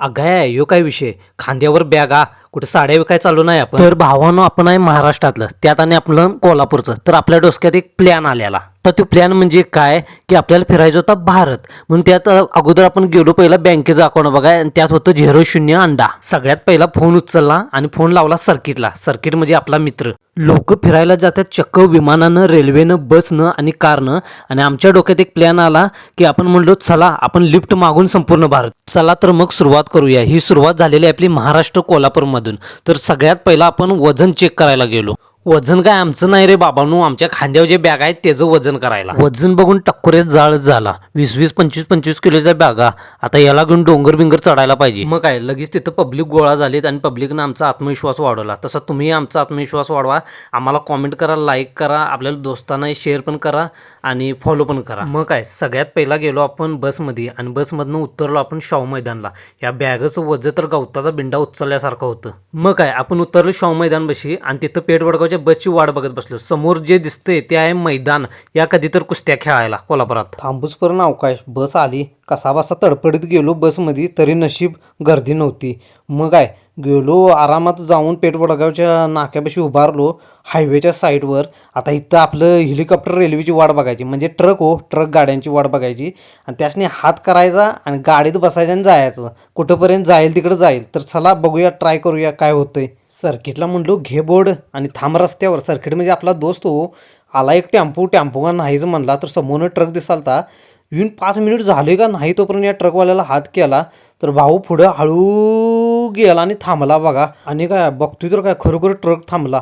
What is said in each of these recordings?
अगाय यो काय विषय? खांद्यावर बॅगा कुठे साड्या विकाय चालू नाही आपण. तर भावानं आपण आहे महाराष्ट्रातलं त्यात आणि आपलं कोल्हापूरचं. तर आपल्या डोसक्यात एक प्लॅन आलेला. तर तो प्लॅन म्हणजे काय? की आपल्याला फिरायचं होता भारत. म्हणून त्यात अगोदर आपण गेलो पहिला बँकेचं अकाउंट बघा आणि त्यात होतं झिरो शून्य अंडा. सगळ्यात पहिला फोन उचलला आणि फोन लावला सर्किटला सर्किट म्हणजे आपला मित्र. लोक फिरायला जातात चक्क विमानानं रेल्वेनं बसनं आणि कारनं. आणि आमच्या डोक्यात एक प्लॅन आला की आपण म्हणलो चला आपण लिफ्ट मागून संपूर्ण भारत. चला तर मग सुरुवात करूया. ही सुरुवात झालेली आहे आपली महाराष्ट्र कोल्हापूरमधून. तर सगळ्यात पहिला आपण वजन चेक करायला गेलो. वजन काय आमचं नाही रे बाबांनो. आमच्या खांद्यावर जे बॅग आहेत त्याचं वजन करायला. वजन बघून टक्कोरेच जाळ झाला. वीस वीस पंचवीस पंचवीस किलोच्या बॅगा आता याला घेऊन डोंगर बिंगर चढायला पाहिजे. मग काय? लगेच तिथं पब्लिक गोळा झालीत आणि पब्लिकनं आमचा आत्मविश्वास वाढवला. तसा तुम्ही आमचा आत्मविश्वास वाढवा. आम्हाला कॉमेंट करा लाईक करा आपल्याला दोस्तांना शेअर पण करा आणि फॉलो पण करा. मग काय सगळ्यात पहिला गेलो आपण बसमध्ये आणि बसमधनं उतरलो आपण शाहू मैदानला. या बॅगचं वजन तर गवताचा बिंडा उचलल्यासारखं होतं. मग काय आपण उतरलो शाहू मैदान बशी आणि तिथं पेट वडगावच्या बसची वाट बघत बसलो. समोर जे दिसतंय ते आहे मैदान या कधी तर कुस्त्या खेळायला कोल्हापुरात. थांबूसपर्यंत अवकाश. बस आली. कसा बसा तडपडीत गेलो बसमध्ये तरी नशीब गर्दी नव्हती. मग काय गेलो आरामात जाऊन पेटवडगावच्या नाक्यापाशी उभारलो हायवेच्या साईडवर आता इथं आपलं हेलिकॉप्टर रेल्वेची वाट बघायची. म्हणजे ट्रक हो ट्रक गाड्यांची वाट बघायची. आणि त्यासने हात करायचा आणि गाडीत बसायचं आणि जायचं. कुठंपर्यंत जाईल तिकडं जाईल. तर चला बघूया ट्राय करूया काय होतंय. सर्किटला म्हणलो घे बोर्ड आणि थांब रस्त्यावर. सर्किट म्हणजे आपला दोस्त हो. आला एक टेम्पो टेम्पो का नाहीच म्हणला तर समोरनं ट्रक दिसालता. येऊन पाच मिनिट झाले का नाही तोपर्यंत या ट्रकवाल्याला हात केला. तर भाऊ पुढं हळू गेला आणि थांबला बघा. आणि काय बघतोय तर काय खरोखर ट्रक थांबला.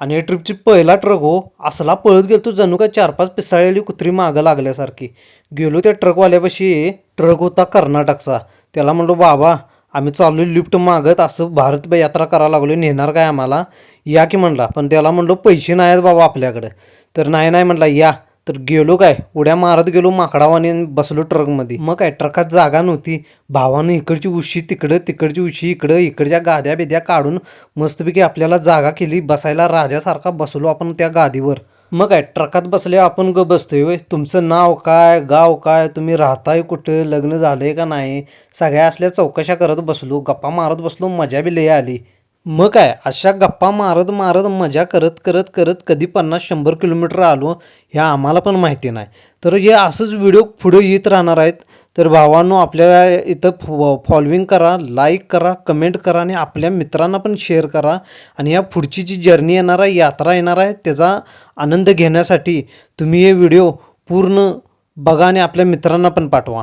आणि या ट्रिपची पहिला ट्रक हो असला पळत गेलो जणू काय चार पाच पिसाळलेली कुत्री मागं लागल्यासारखी. गेलो त्या ट्रकवाल्यापाशी ट्रक होता कर्नाटकचा. त्याला म्हणलो बाबा आम्ही चाललो लिफ्ट मागत असं भारत यात्रा करायला लागलो नेणार काय आम्हाला? या की म्हणला. पण त्याला म्हणलो पैसे नाही आहेत बाबा आपल्याकडे. तर नाही नाही म्हणला या. तर गेलो काय? उड्या मारत गेलो माकडावाने बसलो ट्रकमध्ये. मग काय? ट्रकात जागा नव्हती. भावानं इकडची उशी तिकडं तिकडची उशी इकडं इकडच्या गाद्या बिद्या काढून मस्तपैकी आपल्याला जागा केली. बसायला राजासारखा बसलो आपण त्या गादीवर. मग काय? ट्रकात बसले आपण ग बसतोय वय तुमचं नाव काय? गाव काय? तुम्ही राहताय कुठं? लग्न झालंय का नाही? सगळ्या असल्या चौकशा करत बसलो. गप्पा मारत बसलो. मजा बी लय आली. मग काय अशा गप्पा मारत मारत मजा करत करत करत कधी पन्नास शंभर किलोमीटर आलो ह्या आम्हाला पण माहिती नाही. तर हे असंच व्हिडिओ पुढे येत राहणार आहेत. तर भावांनो आपल्याला इथं फॉ फॉलोविंग करा लाईक करा कमेंट करा आणि आपल्या मित्रांना पण शेअर करा. आणि या पुढची जी जर्नी येणार आहे यात्रा येणार आहे त्याचा आनंद घेण्यासाठी तुम्ही हे व्हिडिओ पूर्ण बघा आणि आपल्या मित्रांना पण पाठवा.